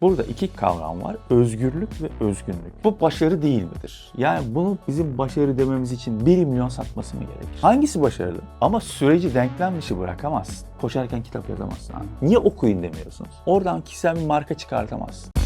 Burada iki kavram var. Özgürlük ve özgünlük. Bu başarı değil midir? Yani bunu bizim başarı dememiz için 1 milyon satması mı gerekir? Hangisi başarılı? Ama süreci denklem dışı bırakamazsın. Koşarken kitap yazamazsın abi. Niye okuyun demiyorsunuz? Oradan kişisel bir marka çıkartamazsın.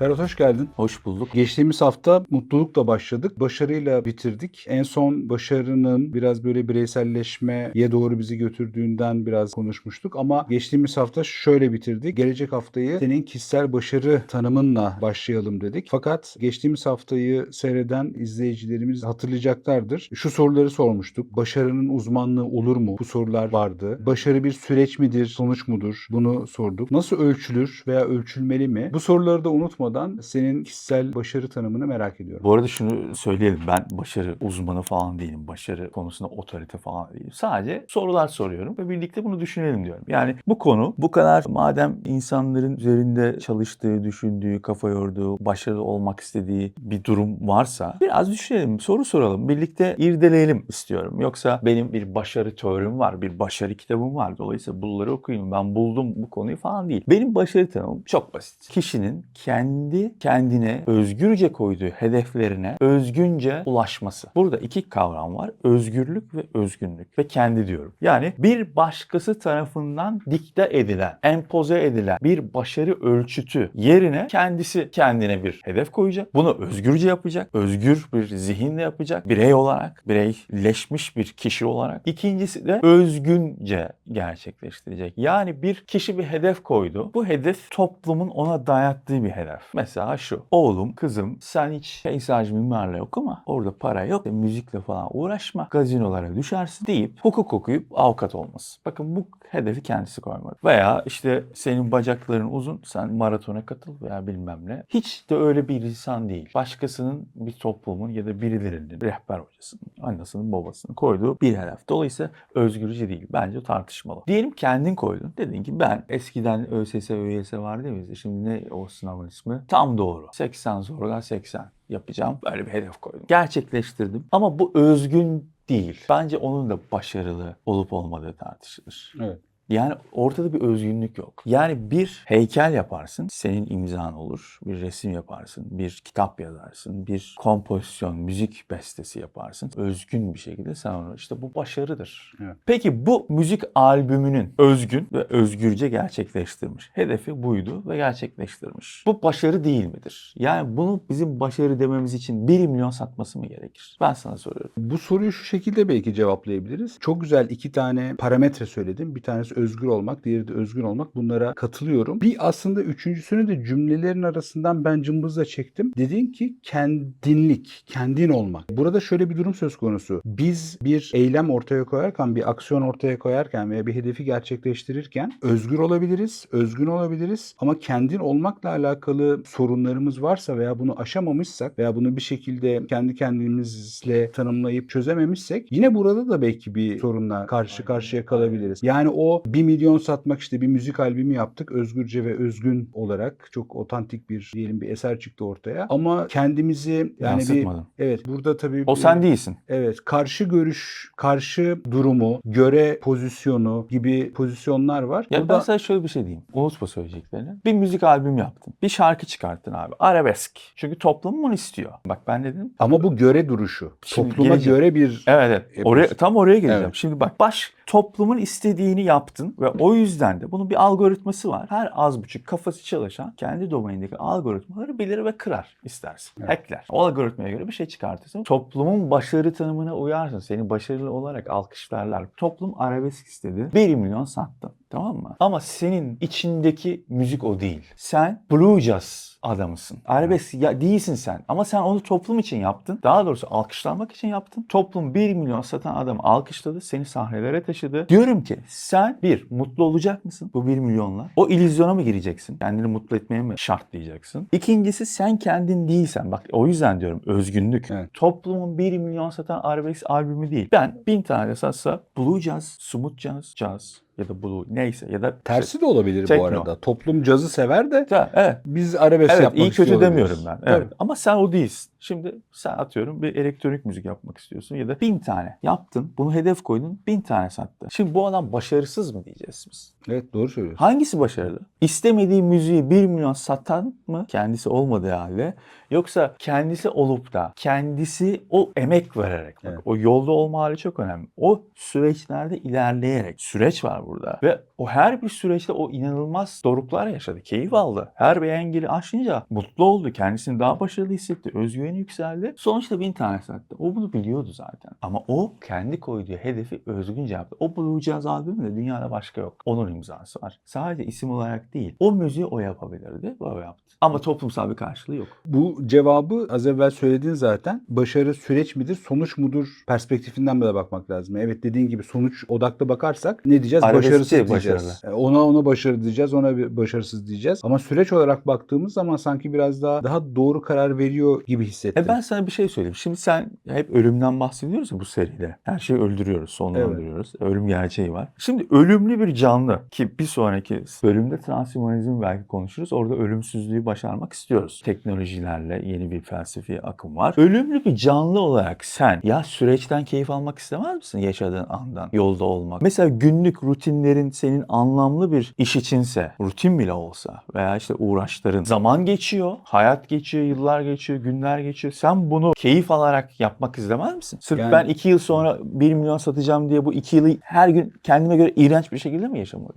Ferhat hoş geldin. Hoş bulduk. Geçtiğimiz hafta mutlulukla başladık. Başarıyla bitirdik. En son başarının biraz böyle bireyselleşmeye doğru bizi götürdüğünden biraz konuşmuştuk. Ama geçtiğimiz hafta şöyle bitirdik. Gelecek haftayı senin kişisel başarı tanımınla başlayalım dedik. Fakat geçtiğimiz haftayı seyreden izleyicilerimiz hatırlayacaklardır. Şu soruları sormuştuk. Başarının uzmanlığı olur mu? Bu sorular vardı. Başarı bir süreç midir, sonuç mudur? Bunu sorduk. Nasıl ölçülür veya ölçülmeli mi? Bu soruları da unutmadan senin kişisel başarı tanımını merak ediyorum. Bu arada şunu söyleyelim. Ben başarı uzmanı falan değilim. Başarı konusunda otorite falan değilim. Sadece sorular soruyorum ve birlikte bunu düşünelim diyorum. Yani bu konu bu kadar madem insanların üzerinde çalıştığı, düşündüğü, kafa yorduğu, başarılı olmak istediği bir durum varsa biraz düşünelim, soru soralım. Birlikte irdeleyelim istiyorum. Yoksa benim bir başarı teorim var, bir başarı kitabım var. Dolayısıyla bunları okuyun. Ben buldum bu konuyu falan değil. Benim başarı tanımım çok basit. Kişinin kendi kendine özgürce koyduğu hedeflerine özgünce ulaşması. Burada iki kavram var. Özgürlük ve özgünlük ve kendi diyorum. Yani bir başkası tarafından dikte edilen, empoze edilen bir başarı ölçütü yerine kendisi kendine bir hedef koyacak. Bunu özgürce yapacak. Özgür bir zihinle yapacak. Birey olarak, bireyleşmiş bir kişi olarak. İkincisi de özgünce gerçekleştirecek. Yani bir kişi bir hedef koydu. Bu hedef toplumun ona dayattığı bir hedef. Mesela şu. Oğlum, kızım sen hiç peyzaj mimarlığı okuma. Orada para yok. E, Müzikle falan uğraşma. Gazinolara düşersin deyip hukuk okuyup avukat olması. Bakın bu hedefi kendisi koymadı. Veya işte senin bacakların uzun. Sen maratona katıl veya bilmem ne. Hiç de öyle bir insan değil. Başkasının bir toplumun ya da birilerinin rehber hocasının, annesinin babasının koyduğu bir hedef. Dolayısıyla özgürce değil. Bence tartışmalı. Diyelim kendin koydun. Dedin ki ben eskiden ÖSS, ÖYS vardı ya bizde. Şimdi ne o sınavın ismi? Tam doğru. 80 zorla 80 yapacağım. Böyle bir hedef koydum. Gerçekleştirdim. Ama bu özgün değil. Bence onun da başarılı olup olmadığı tartışılır. Evet. Yani ortada bir özgünlük yok. Yani bir heykel yaparsın, senin imzan olur. Bir resim yaparsın, bir kitap yazarsın, bir kompozisyon, müzik bestesi yaparsın. Özgün bir şekilde sen onu işte bu başarıdır. Evet. Peki bu müzik albümünün özgün ve özgürce gerçekleştirmiş. Hedefi buydu ve gerçekleştirmiş. Bu başarı değil midir? Yani bunu bizim başarı dememiz için 1 milyon satması mı gerekir? Ben sana soruyorum. Bu soruyu şu şekilde belki cevaplayabiliriz. Çok güzel iki tane parametre söyledim. Bir tanesi özgür olmak, diğeri de özgün olmak. Bunlara katılıyorum. Bir aslında üçüncüsünü de cümlelerin arasından ben cımbızla çektim. Dedin ki kendinlik, kendin olmak. Burada şöyle bir durum söz konusu. Biz bir eylem ortaya koyarken, bir aksiyon ortaya koyarken veya bir hedefi gerçekleştirirken özgür olabiliriz, özgün olabiliriz ama kendin olmakla alakalı sorunlarımız varsa veya bunu aşamamışsak veya bunu bir şekilde kendi kendimizle tanımlayıp çözememişsek yine burada da belki bir sorunla karşı karşıya kalabiliriz. Yani o 1 milyon satmak işte bir müzik albümü yaptık özgürce ve özgün olarak çok otantik bir diyelim bir eser çıktı ortaya ama kendimizi yani bir evet burada tabii O sen değilsin. Evet, karşı görüş, karşı durumu, göre pozisyonu gibi pozisyonlar var. Ya Burada ben sana şöyle bir şey diyeyim. Unutma söyleyeceklerini. Bir müzik albüm yaptın. Bir şarkı çıkarttın abi. Arabesk. Çünkü toplum bunu istiyor. Bak ben dedim? ama bu göre duruşu. Şimdi Topluma geleceğim. göre bir Evet evet. Oraya, tam oraya geleceğim. Evet. Şimdi bak baş toplumun istediğini yaptın ve o yüzden de bunun bir algoritması var. Her az buçuk kafası çalışan kendi domainindeki algoritmaları bilir ve kırar istersin. Evet. Hackler. O algoritmaya göre bir şey çıkartırsın. Toplumun başarı tanımına uyarsın. Seni başarılı olarak alkışlarlar. Toplum arabesk istedi. 1 milyon sattın. Tamam mı? Ama senin içindeki müzik o değil. Sen blue jazz adamısın. Arabesk ya değilsin sen. Ama sen onu toplum için yaptın. Daha doğrusu alkışlanmak için yaptın. Toplum 1 milyon satan adamı alkışladı. Seni sahnelere taşıdı. Diyorum ki sen bir mutlu olacak mısın bu 1 milyonla? O illüzyona mı gireceksin? Kendini mutlu etmeye mi şartlayacaksın? İkincisi sen kendin değilsen. Bak o yüzden diyorum özgünlük. Evet. Toplumun 1 milyon satan arabesk albümü değil. Ben bin tane satsa blue jazz, smooth jazz, jazz ya da blue neyse ya da tersi de olabilir Tekno. bu arada. Toplum cazı sever de Ha, evet. biz arabesk Evet yapmak iyi kötü demiyorum ben. Evet. Ama sen o değilsin. Şimdi sen atıyorum bir elektronik müzik yapmak istiyorsun ya da bin tane yaptın. Bunu hedef koydun bin tane sattı. Şimdi bu adam başarısız mı diyeceğiz biz? Evet doğru söylüyorsun. Hangisi başarılı? İstemediği müziği 1 milyon satan mı kendisi olmadığı halde yoksa kendisi olup da kendisi o emek vererek bak, Evet. o yolda olma hali çok önemli. O süreçlerde ilerleyerek süreç var burada ve o her bir süreçte o inanılmaz doruklar yaşadı. Keyif aldı. Her bir engeli aşınca mutlu oldu. Kendisini daha başarılı hissetti. Özgüveni yükseldi. Sonuçta bin tane sattı. O bunu biliyordu zaten. Ama o kendi koyduğu hedefi özgünce yaptı. O Blue Jazz albümü de dünyada başka yok. Onun imzası var. Sadece isim olarak değil. O müziği o yapabilirdi. O yaptı. Ama toplumsal bir karşılığı yok. Bu cevabı az evvel söyledin zaten. Başarı süreç midir, sonuç mudur perspektifinden de bakmak lazım. Evet dediğin gibi sonuç odaklı bakarsak ne diyeceğiz? Arabeskçi Başarısız diyeceğiz. başarılı. E, Ona ona başarı diyeceğiz, ona bir başarısız diyeceğiz. Ama süreç olarak baktığımız zaman sanki biraz daha daha doğru karar veriyor gibi hissettim. E ben sana bir şey söyleyeyim. Şimdi sen hep ölümden bahsediyoruz ya bu seride. Her şeyi öldürüyoruz, sonlandırıyoruz. Ölüm gerçeği var. Şimdi ölümlü bir canlı ki bir sonraki bölümde transhumanizm belki konuşuruz. Orada ölümsüzlüğü başarmak istiyoruz. Teknolojilerle yeni bir felsefi akım var. Ölümlü bir canlı olarak sen ya süreçten keyif almak istemez misin yaşadığın andan, yolda olmak? Mesela günlük rutinlerin senin anlamlı bir iş içinse, rutin bile olsa veya işte uğraşların zaman geçiyor, hayat geçiyor, yıllar geçiyor, günler geçiyor. Sen bunu keyif alarak yapmak istemez misin? Sırf Yani- ben iki yıl sonra 1 milyon satacağım diye bu iki yılı her gün kendime göre iğrenç bir şekilde mi yaşamalıyım?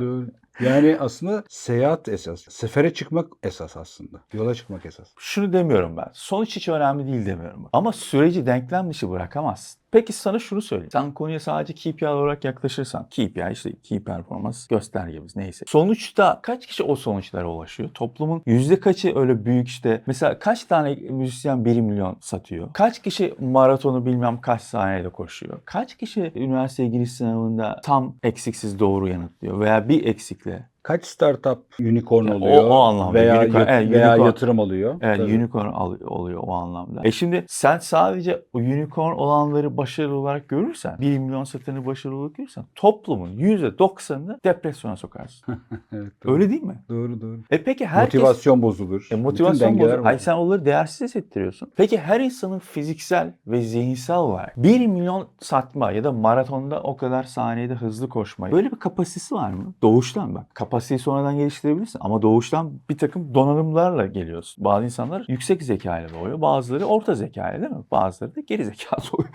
Doğru. Yani aslında seyahat esas. Sefere çıkmak esas aslında. Yola çıkmak esas. Şunu demiyorum ben. Sonuç hiç önemli değil demiyorum. Ama süreci denklem dışı bırakamazsın. Peki sana şunu söyleyeyim. Sen konuya sadece KPI olarak yaklaşırsan, KPI işte Key Performance göstergemiz neyse. Sonuçta kaç kişi o sonuçlara ulaşıyor? Toplumun yüzde kaçı öyle büyük işte mesela kaç tane müzisyen 1 milyon satıyor? Kaç kişi maratonu bilmem kaç saniyede koşuyor? Kaç kişi üniversiteye giriş sınavında tam eksiksiz doğru yanıtlıyor veya bir eksikle 때 Kaç startup unicorn Ya, o- oluyor o anlamda. veya, Unicorn- evet, veya unicorn. yatırım alıyor? Evet Tabii. unicorn al- oluyor o anlamda. E şimdi sen sadece o unicorn olanları başarılı olarak görürsen, 1 milyon satanı başarılı olarak görürsen toplumun %90'ını depresyona sokarsın. Evet, doğru. Öyle değil mi? Doğru doğru. E peki herkes... Motivasyon bozulur. E, motivasyon bozulur. Hayır sen onları değersiz hissettiriyorsun. Peki her insanın fiziksel ve zihinsel olarak 1 milyon satma ya da maratonda o kadar saniyede hızlı koşma böyle bir kapasitesi var mı? Doğuştan bak. Kapasiteyi sonradan geliştirebilirsin ama doğuştan bir takım donanımlarla geliyorsun. Bazı insanlar yüksek zekayla doğuyor. Bazıları orta zekayla değil mi? Bazıları da geri zekalı doğuyor.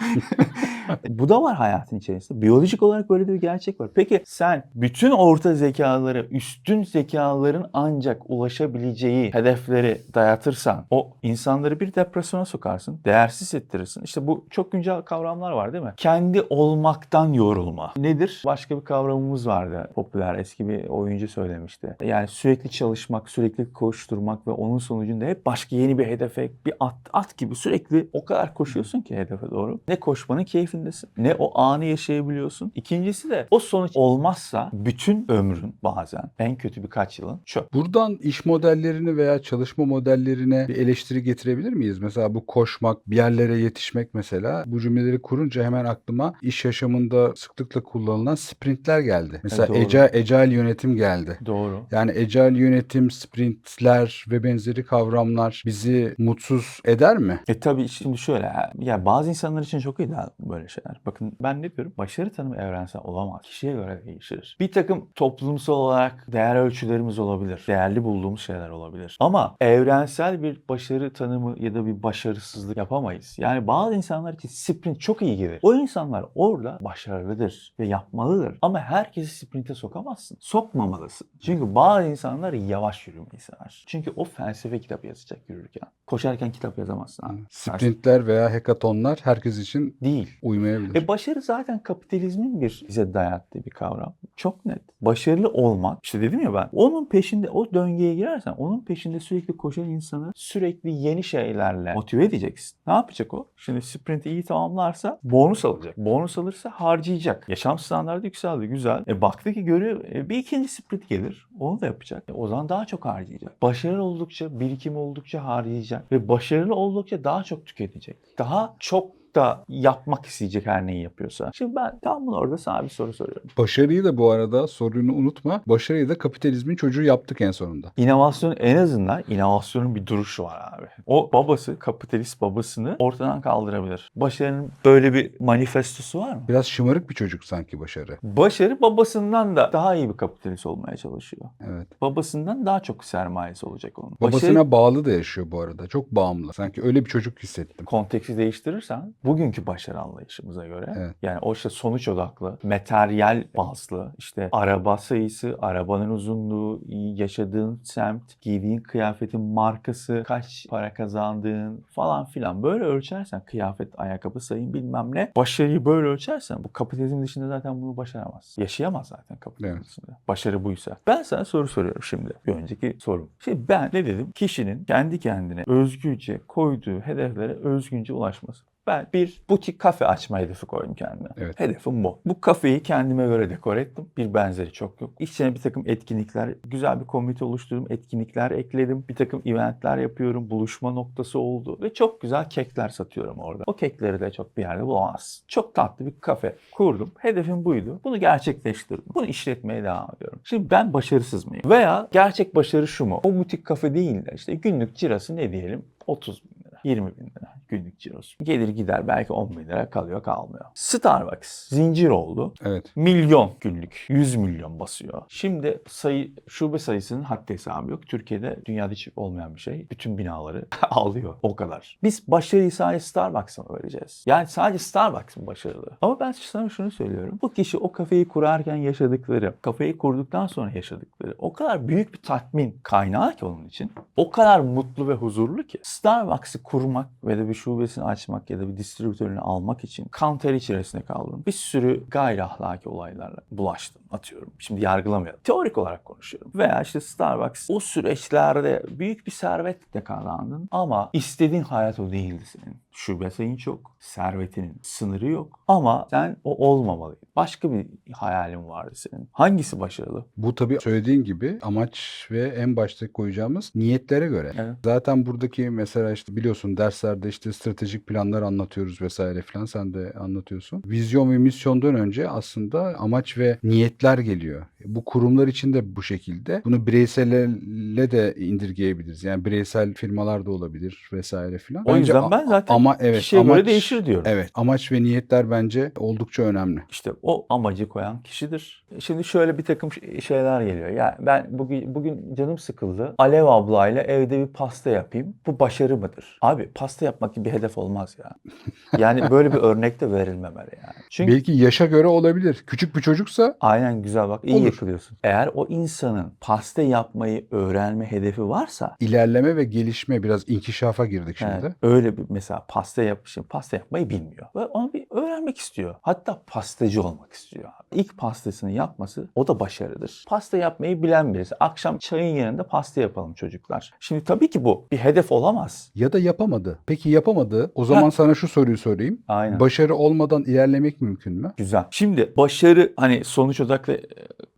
Bu da var hayatın içerisinde. Biyolojik olarak böyle bir gerçek var. Peki sen bütün orta zekalara, üstün zekaların ancak ulaşabileceği hedefleri dayatırsan o insanları bir depresyona sokarsın. Değersiz hissettirirsin. İşte bu çok güncel kavramlar var değil mi? Kendi olmaktan yorulma. Nedir? Başka bir kavramımız vardı. Popüler eski bir oyuncu söylemişti. Yani sürekli çalışmak, sürekli koşturmak ve onun sonucunda hep başka yeni bir hedefe, bir at, at gibi sürekli o kadar koşuyorsun ki hedefe doğru. Ne koşmanın keyfindesin, ne o anı yaşayabiliyorsun. İkincisi de o sonuç olmazsa bütün ömrün bazen en kötü birkaç yılın çöp. Buradan iş modellerini veya çalışma modellerine bir eleştiri getirebilir miyiz? Mesela bu koşmak, bir yerlere yetişmek mesela. Bu cümleleri kurunca hemen aklıma iş yaşamında sıklıkla kullanılan sprintler geldi. Mesela doğru. agile, agile yönetim geldi. Doğru. Yani agile yönetim, sprintler ve benzeri kavramlar bizi mutsuz eder mi? E tabii şimdi şöyle ya bazı insanlar için çok ideal böyle şeyler. Bakın ben ne diyorum? Başarı tanımı evrensel olamaz. Kişiye göre değişir. Bir takım toplumsal olarak değer ölçülerimiz olabilir. Değerli bulduğumuz şeyler olabilir. Ama evrensel bir başarı tanımı ya da bir başarısızlık yapamayız. Yani bazı insanlar için sprint çok iyi gelir. O insanlar orada başarılıdır ve yapmalıdır. Ama herkesi sprinte sokamazsın. Sokmamalısın. Çünkü bazı insanlar yavaş yürümeyi sever. Çünkü o felsefe kitabı yazacak yürürken. Koşarken kitap yazamazsın abi. Sprintler veya hackathonlar herkes için Değil. uymayabilir. E başarı zaten kapitalizmin bir bize dayattığı bir kavram. Çok net. Başarılı olmak, işte dedim ya ben, onun peşinde, o döngüye girersen onun peşinde sürekli koşan insanı sürekli yeni şeylerle motive edeceksin. Ne yapacak o? Şimdi sprinti iyi tamamlarsa bonus alacak. Bonus alırsa harcayacak. Yaşam standartı yükseldi, güzel. E baktı ki görüyor, e, bir ikinci sprint gelir. Onu da yapacak. E, o zaman daha çok harcayacak. Başarılı oldukça, birikim oldukça harcayacak. Ve başarılı oldukça daha çok tüketecek. Daha çok da yapmak isteyecek her neyi yapıyorsa. Şimdi ben tam bunu orada sana bir soru soruyorum. Başarıyı da bu arada sorunu unutma. Başarıyı da kapitalizmin çocuğu yaptık en sonunda. İnovasyonun en azından inovasyonun bir duruşu var abi. O babası, kapitalist babasını ortadan kaldırabilir. Başarının böyle bir manifestosu var mı? Biraz şımarık bir çocuk sanki başarı. Başarı babasından da daha iyi bir kapitalist olmaya çalışıyor. Evet. Babasından daha çok sermayesi olacak onun. Babasına Başarı bağlı da yaşıyor bu arada. Çok bağımlı. Sanki öyle bir çocuk hissettim. konteksti değiştirirsen bugünkü başarı anlayışımıza göre Evet. yani o işte sonuç odaklı, materyal bazlı işte araba sayısı, arabanın uzunluğu, yaşadığın semt, giydiğin kıyafetin markası, kaç para kazandığın falan filan böyle ölçersen kıyafet, ayakkabı sayın bilmem ne başarıyı böyle ölçersen bu kapitalizm dışında zaten bunu başaramaz. Yaşayamaz zaten kapitalizm Evet. dışında. Başarı buysa. Ben sana soru soruyorum şimdi. Bir önceki sorum. Şimdi ben ne dedim? Kişinin kendi kendine özgürce koyduğu hedeflere özgünce ulaşması. Ben bir butik kafe açma hedefi koydum kendime. Evet. Hedefim bu. Bu kafeyi kendime göre dekor ettim. Bir benzeri çok yok. İçine bir takım etkinlikler, güzel bir komite oluşturdum. Etkinlikler ekledim. Bir takım eventler yapıyorum. Buluşma noktası oldu. Ve çok güzel kekler satıyorum orada. O kekleri de çok bir yerde bulamazsın. Çok tatlı bir kafe kurdum. Hedefim buydu. Bunu gerçekleştirdim. Bunu işletmeye devam ediyorum. Şimdi ben başarısız mıyım? Veya gerçek başarı şu mu? O butik kafe değil de işte günlük cirası ne diyelim? 30 bin 20 bin lira günlük cirosu. Gelir gider belki 10 bin lira kalıyor kalmıyor. Starbucks zincir oldu. Evet. Milyon günlük. 100 milyon basıyor. Şimdi sayı şube sayısının haddi hesabı yok. Türkiye'de dünyada hiç olmayan bir şey. Bütün binaları alıyor. O kadar. Biz başarıyı sadece Starbucks'a mı vereceğiz? Yani sadece Starbucks mı başarılı? Ama ben sana şunu söylüyorum. Bu kişi o kafeyi kurarken yaşadıkları, kafeyi kurduktan sonra yaşadıkları o kadar büyük bir tatmin kaynağı ki onun için. O kadar mutlu ve huzurlu ki. Starbucks'ı kurmak ve de bir şubesini açmak ya da bir distribütörünü almak için kan ter içerisinde kaldım. Bir sürü gayri ahlaki olaylarla bulaştım atıyorum. Şimdi yargılamıyorum. Teorik olarak konuşuyorum. Veya işte Starbucks o süreçlerde büyük bir servet de kazandın ama istediğin hayat o değildi senin. Şube sayın çok, servetinin sınırı yok ama sen o olmamalıydın. Başka bir hayalin vardı senin. Hangisi başarılı? Bu tabii söylediğin gibi amaç ve en başta koyacağımız niyetlere göre. Evet. Zaten buradaki mesela işte biliyorsun derslerde işte stratejik planlar anlatıyoruz vesaire filan sen de anlatıyorsun. Vizyon ve misyondan önce aslında amaç ve niyetler geliyor. Bu kurumlar için de bu şekilde. Bunu bireyselle de indirgeyebiliriz. Yani bireysel firmalar da olabilir vesaire filan. O yüzden Bence ben zaten ama evet kişiye göre amaç değişir diyorum. Evet amaç ve niyetler bence oldukça önemli. İşte o amacı koyan kişidir. Şimdi şöyle bir takım şeyler geliyor. Ya ben bugün bugün canım sıkıldı. Alev ablayla evde bir pasta yapayım. Bu başarı mıdır? Abi pasta yapmak gibi bir hedef olmaz ya. Yani böyle bir örnek de verilmemeli yani. Çünkü Belki yaşa göre olabilir. Küçük bir çocuksa aynen güzel bak iyi Olur. yakılıyorsun. Eğer o insanın pasta yapmayı öğrenme hedefi varsa ilerleme ve gelişme biraz inkişafa girdik şimdi. Evet, öyle bir mesela pasta yapmışım. Pasta yapmayı bilmiyor. Ve onu bir öğrenmek istiyor. Hatta pastacı olmak istiyor. İlk pastasını yapması o da başarıdır. Pasta yapmayı bilen birisi. Akşam çayın yanında pasta yapalım çocuklar. Şimdi tabii ki bu bir hedef olamaz. Ya da yapamadı. Peki yapamadı. O zaman Ha. sana şu soruyu sorayım. Aynen. Başarı olmadan ilerlemek mümkün mü? Güzel. Şimdi başarı hani sonuç odaklı e,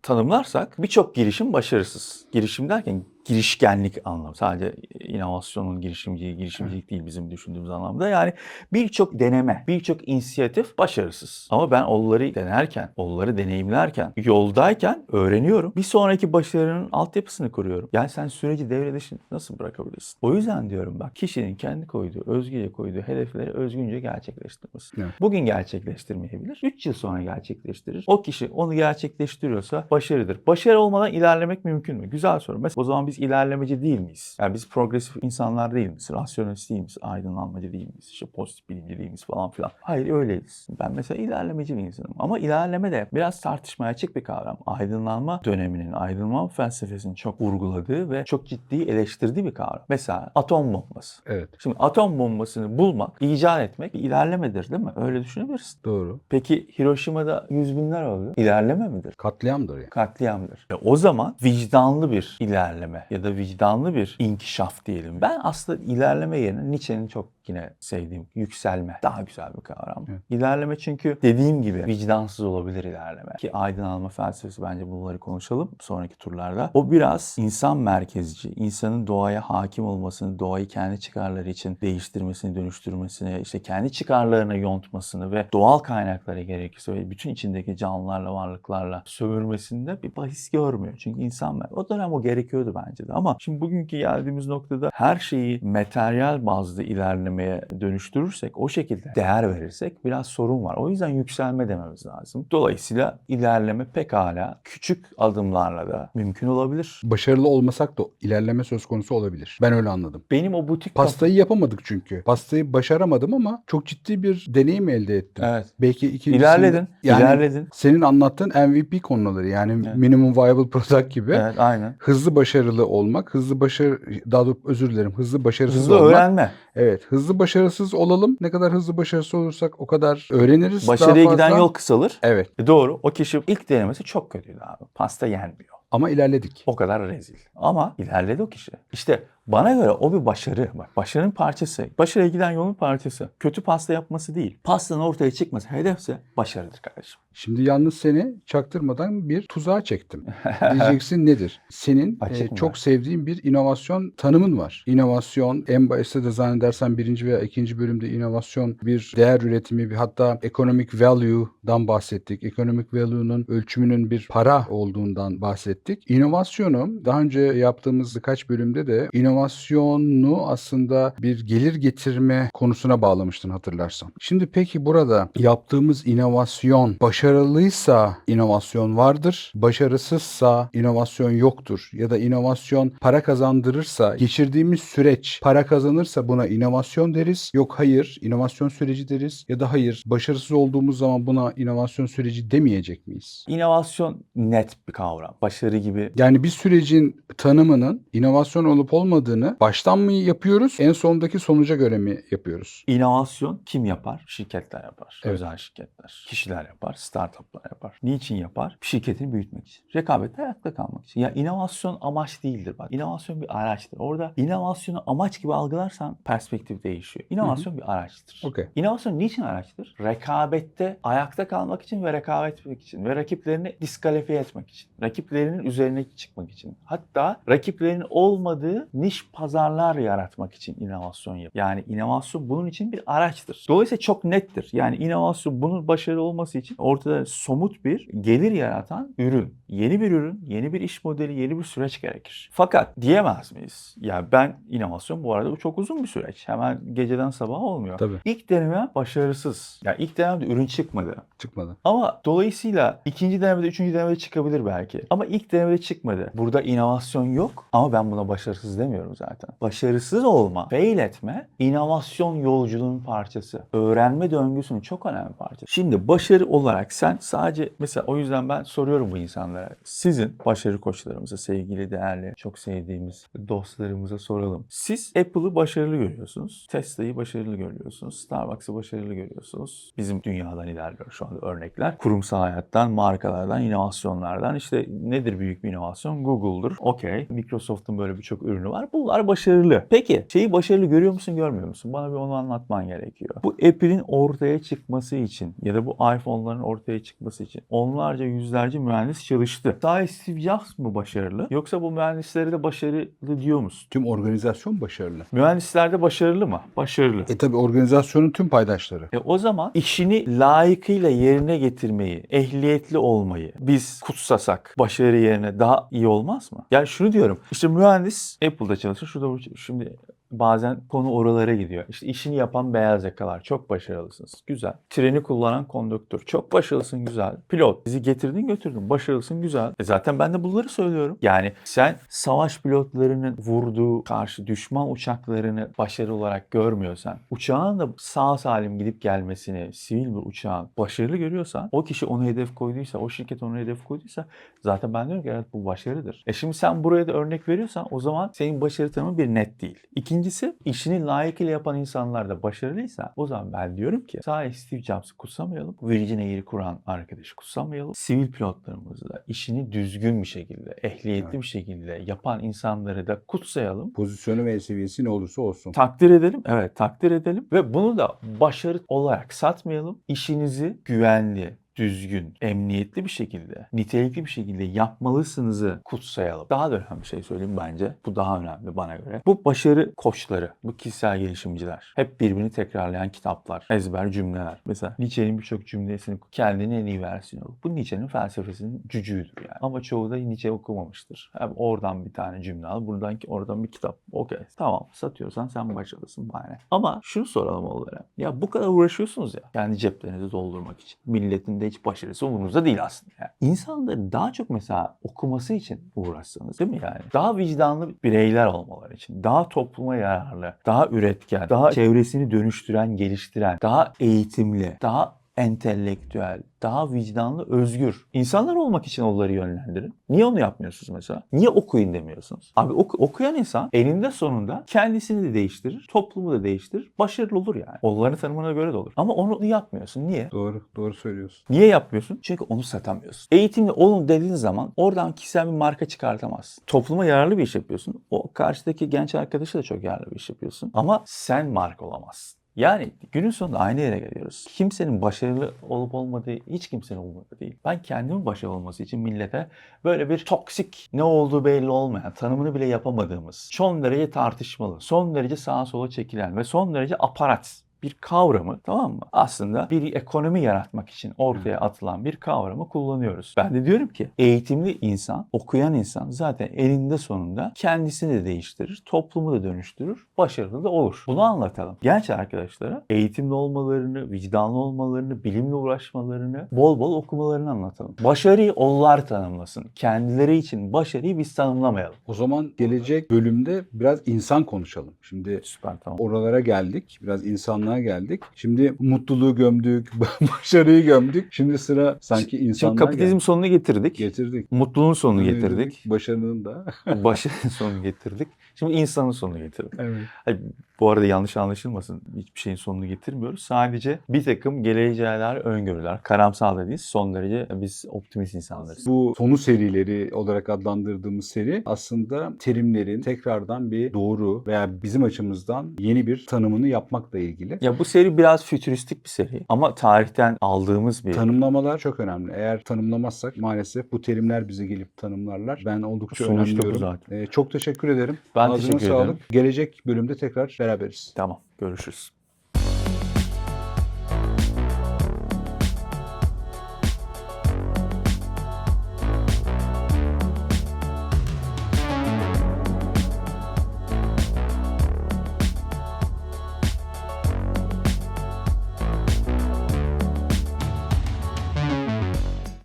tanımlarsak birçok girişim başarısız. Girişim derken girişkenlik anlamı. Sadece inovasyonun girişimciliği, girişimcilik değil bizim düşündüğümüz anlamda. Yani birçok deneme, birçok inisiyatif başarısız. Ama ben onları denerken, onları deneyimlerken, yoldayken öğreniyorum. Bir sonraki başarının altyapısını kuruyorum. Yani sen süreci devre dışı nasıl bırakabilirsin? O yüzden diyorum bak kişinin kendi koyduğu, özgüye koyduğu hedefleri özgünce gerçekleştirmesi. Evet. Bugün gerçekleştirmeyebilir. 3 yıl sonra gerçekleştirir. O kişi onu gerçekleştiriyorsa başarıdır. Başarı olmadan ilerlemek mümkün mü? Güzel soru. Mesela o zaman biz ilerlemeci değil miyiz? Yani biz progresif insanlar değil miyiz? Rasyonelist değil miyiz? Aydınlanmacı değil miyiz? İşte pozitif bilimci değil miyiz falan filan. Hayır öyleyiz. Ben mesela ilerlemeci bir insanım. Ama ilerleme de biraz tartışmaya açık bir kavram. Aydınlanma döneminin, aydınlanma felsefesinin çok vurguladığı ve çok ciddi eleştirdiği bir kavram. Mesela atom bombası. Evet. Şimdi atom bombasını bulmak, icat etmek bir ilerlemedir değil mi? Öyle düşünebilirsin. Doğru. Peki Hiroşima'da yüz binler öldü. İlerleme midir? Katliamdır yani. Katliamdır. E o zaman vicdanlı bir ilerleme ya da vicdanlı bir inkişaf diyelim. Ben aslında ilerleme yerine Nietzsche'nin çok yine sevdiğim yükselme daha güzel bir kavram. Evet. İlerleme çünkü dediğim gibi vicdansız olabilir ilerleme. Ki aydınlanma felsefesi bence bunları konuşalım sonraki turlarda. O biraz insan merkezci, insanın doğaya hakim olmasını, doğayı kendi çıkarları için değiştirmesini, dönüştürmesini, işte kendi çıkarlarına yontmasını ve doğal kaynaklara gerekirse ve bütün içindeki canlılarla, varlıklarla sömürmesinde bir bahis görmüyor. Çünkü insan o dönem o gerekiyordu bence de. Ama şimdi bugünkü geldiğimiz noktada her şeyi materyal bazlı ilerlemeye dönüştürürsek, o şekilde değer verirsek biraz sorun var. O yüzden yükselme dememiz lazım. Dolayısıyla ilerleme pekala küçük adımlarla da mümkün olabilir. Başarılı olmasak da ilerleme söz konusu olabilir. Ben öyle anladım. Benim o butik Pastayı yapamadık çünkü. Pastayı başaramadım ama çok ciddi bir deneyim elde ettim. Evet. Belki ikincisinde İlerledin. yani ilerledin. senin anlattığın MVP konuları yani Evet. minimum viable product gibi Evet, aynen. hızlı başarılı olmak, hızlı başarı daha doğrusu özür dilerim. Hızlı başarısız Hızlı olmak. öğrenme. Evet, hızlı başarısız olalım. Ne kadar hızlı başarısız olursak o kadar öğreniriz. Başarıya daha giden fazla. yol kısalır. Evet E doğru. O kişi ilk denemesi çok kötüydü abi. Pasta yenmiyor. ama ilerledik. O kadar rezil. Ama ilerledi o kişi. İşte bana göre o bir başarı. Bak başarının parçası. Başarıya giden yolun parçası. Kötü pasta yapması değil. Pastanın ortaya çıkması hedefse başarıdır kardeşim. Şimdi yalnız seni çaktırmadan bir tuzağa çektim. Diyeceksin nedir? Senin Açık e, çok var? sevdiğin bir inovasyon tanımın var. İnovasyon en başta da zannedersen birinci veya ikinci bölümde inovasyon bir değer üretimi bir hatta economic value'dan bahsettik. Economic value'nun ölçümünün bir para olduğundan bahsettik. İnovasyonu daha önce yaptığımız birkaç bölümde de inovasyonu aslında bir gelir getirme konusuna bağlamıştın hatırlarsan. Şimdi peki burada yaptığımız inovasyon başarılıysa inovasyon vardır, başarısızsa inovasyon yoktur ya da inovasyon para kazandırırsa geçirdiğimiz süreç para kazanırsa buna inovasyon deriz. Yok hayır inovasyon süreci deriz ya da hayır başarısız olduğumuz zaman buna inovasyon süreci demeyecek miyiz? İnovasyon net bir kavram. Başarı gibi Yani bir sürecin tanımının inovasyon olup olmadığını baştan mı yapıyoruz, en sondaki sonuca göre mi yapıyoruz? İnovasyon kim yapar? Şirketler yapar. Evet. Özel şirketler. Kişiler yapar. Startuplar yapar. Niçin yapar? Şirketini büyütmek için. Rekabette ayakta kalmak için. Ya inovasyon amaç değildir bak. İnovasyon bir araçtır. Orada inovasyonu amaç gibi algılarsan perspektif değişiyor. İnovasyon bir araçtır. Okey. İnovasyon niçin araçtır? Rekabette ayakta kalmak için ve rekabet etmek için ve rakiplerini diskalifiye etmek için. Rakiplerinin üzerine çıkmak için. Hatta rakiplerinin olmadığı niş pazarlar yaratmak için inovasyon yap. Yani inovasyon bunun için bir araçtır. Dolayısıyla çok nettir. Yani inovasyon bunun başarılı olması için ortada somut bir gelir yaratan ürün. Yeni bir ürün, yeni bir iş modeli, yeni bir süreç gerekir. Fakat diyemez miyiz? Ya ben inovasyon bu arada bu çok uzun bir süreç. Hemen geceden sabaha olmuyor. Tabii. İlk deneme başarısız. Yani ilk denemede ürün çıkmadı. Çıkmadı. Ama dolayısıyla ikinci denemede, üçüncü denemede çıkabilir belki. Ama ilk denemede çıkmadı. Burada inovasyon yok ama ben buna başarısız demiyorum zaten. Başarısız olma, fail etme, inovasyon yolculuğunun parçası. Öğrenme döngüsünün çok önemli parçası. Şimdi başarı olarak sen sadece mesela o yüzden ben soruyorum bu insanlara. Sizin başarı koçlarımıza, sevgili, değerli, çok sevdiğimiz dostlarımıza soralım. Siz Apple'ı başarılı görüyorsunuz. Tesla'yı başarılı görüyorsunuz. Starbucks'ı başarılı görüyorsunuz. Bizim dünyadan ilerliyor şu anda örnekler. Kurumsal hayattan, markalardan, inovasyonlardan. İşte nedir büyük bir inovasyon? Google'dur. Okey. Microsoft'un böyle birçok ürünü var. Bunlar başarılı. Peki şeyi başarılı görüyor musun, görmüyor musun? Bana bir onu anlatman gerekiyor. Bu Apple'in ortaya çıkması için ya da bu iPhone'ların ortaya çıkması için onlarca, yüzlerce mühendis çalıştı. Sadece Steve Jobs mı başarılı? Yoksa bu mühendisleri de başarılı diyor musun? Tüm organizasyon başarılı. Mühendisler de başarılı mı? Başarılı. E tabi organizasyonun tüm paydaşları. E o zaman işini layıkıyla yerine getirmeyi, ehliyetli olmayı biz kutsasak başarı yerine daha iyi olmaz mı? Yani şunu diyorum. İşte mühendis Apple'da çalışır. Şurada bu- şimdi bazen konu oralara gidiyor. İşte işini yapan beyaz yakalar çok başarılısınız. Güzel. Treni kullanan konduktör çok başarılısın güzel. Pilot bizi getirdin götürdün başarılısın güzel. E zaten ben de bunları söylüyorum. Yani sen savaş pilotlarının vurduğu karşı düşman uçaklarını başarı olarak görmüyorsan, uçağın da sağ salim gidip gelmesini, sivil bir uçağın başarılı görüyorsan, o kişi onu hedef koyduysa, o şirket onu hedef koyduysa zaten ben diyorum ki evet bu başarıdır. E şimdi sen buraya da örnek veriyorsan o zaman senin başarı tanımın bir net değil. İkinci İkincisi işini layıkıyla yapan insanlar da başarılıysa o zaman ben diyorum ki sahi Steve Jobs'ı kutsamayalım. Virgin Air'i kuran arkadaşı kutsamayalım. Sivil pilotlarımızı da işini düzgün bir şekilde, ehliyetli Evet. bir şekilde yapan insanları da kutsayalım. Pozisyonu ve seviyesi ne olursa olsun. Takdir edelim. Evet takdir edelim. Ve bunu da başarı olarak satmayalım. İşinizi güvenli, düzgün, emniyetli bir şekilde, nitelikli bir şekilde yapmalısınızı kutsayalım. Daha da önemli bir şey söyleyeyim bence. Bu daha önemli bana göre. Bu başarı koçları, bu kişisel gelişimciler, hep birbirini tekrarlayan kitaplar, ezber cümleler. Mesela Nietzsche'nin birçok cümlesini kendini en iyi versiyonu. Bu Nietzsche'nin felsefesinin cücüğüdür yani. Ama çoğu da Nietzsche okumamıştır. Hem oradan bir tane cümle al, buradan oradan bir kitap. Okey. Tamam. Satıyorsan sen başarılısın bana. Ama şunu soralım oğullara. Ya bu kadar uğraşıyorsunuz ya. Kendi ceplerinizi doldurmak için. Milletin de hiç başarısı umurunuzda değil aslında. Yani. İnsanları daha çok mesela okuması için uğraşsanız değil mi yani? Daha vicdanlı bireyler olmaları için. Daha topluma yararlı, daha üretken, daha çevresini dönüştüren, geliştiren, daha eğitimli, daha entelektüel, daha vicdanlı, özgür insanlar olmak için onları yönlendirin. Niye onu yapmıyorsunuz mesela? Niye okuyun demiyorsunuz? Abi oku- okuyan insan eninde sonunda kendisini de değiştirir, toplumu da değiştirir, başarılı olur yani. Onların tanımına göre de olur. Ama onu yapmıyorsun. Niye? Doğru, doğru söylüyorsun. Niye yapmıyorsun? Çünkü onu satamıyorsun. Eğitimli olun dediğin zaman oradan kişisel bir marka çıkartamazsın. Topluma yararlı bir iş yapıyorsun. O karşıdaki genç arkadaşı da çok yararlı bir iş yapıyorsun. Ama sen marka olamazsın. Yani günün sonunda aynı yere geliyoruz. Kimsenin başarılı olup olmadığı hiç kimsenin umurunda değil. Ben kendimin başarılı olması için millete böyle bir toksik ne olduğu belli olmayan, tanımını bile yapamadığımız, son derece tartışmalı, son derece sağa sola çekilen ve son derece aparat bir kavramı tamam mı? Aslında bir ekonomi yaratmak için ortaya atılan bir kavramı kullanıyoruz. Ben de diyorum ki eğitimli insan, okuyan insan zaten elinde sonunda kendisini de değiştirir, toplumu da dönüştürür, başarılı da olur. Bunu anlatalım. Genç arkadaşlara eğitimli olmalarını, vicdanlı olmalarını, bilimle uğraşmalarını, bol bol okumalarını anlatalım. Başarıyı onlar tanımlasın. Kendileri için başarıyı biz tanımlamayalım. O zaman gelecek bölümde biraz insan konuşalım. Şimdi Süper tamam. oralara geldik. Biraz insanlığa geldik. Şimdi mutluluğu gömdük, başarıyı gömdük. Şimdi sıra sanki insanlığa Şimdi kapitalizm geldi. sonunu getirdik. getirdik. Mutluluğun sonunu getirdik. Başarının da. Başarının sonunu getirdik. Şimdi insanın sonunu getirdik. evet. Hayır, bu arada yanlış anlaşılmasın. Hiçbir şeyin sonunu getirmiyoruz. Sadece bir takım geleceğler, öngörüler. Karamsal da değil. Son derece biz optimist insanlarız. Bu sonu serileri olarak adlandırdığımız seri aslında terimlerin tekrardan bir doğru veya bizim açımızdan yeni bir tanımını yapmakla ilgili. Ya bu seri biraz fütüristik bir seri. Ama tarihten aldığımız bir... Tanımlamalar çok önemli. Eğer tanımlamazsak maalesef bu terimler bize gelip tanımlarlar. Ben oldukça Sonuçta önemliyorum. Ee, çok teşekkür ederim. Ben Ağzına teşekkür sağlık. ederim. Gelecek bölümde tekrar beraberiz. Tamam. Görüşürüz.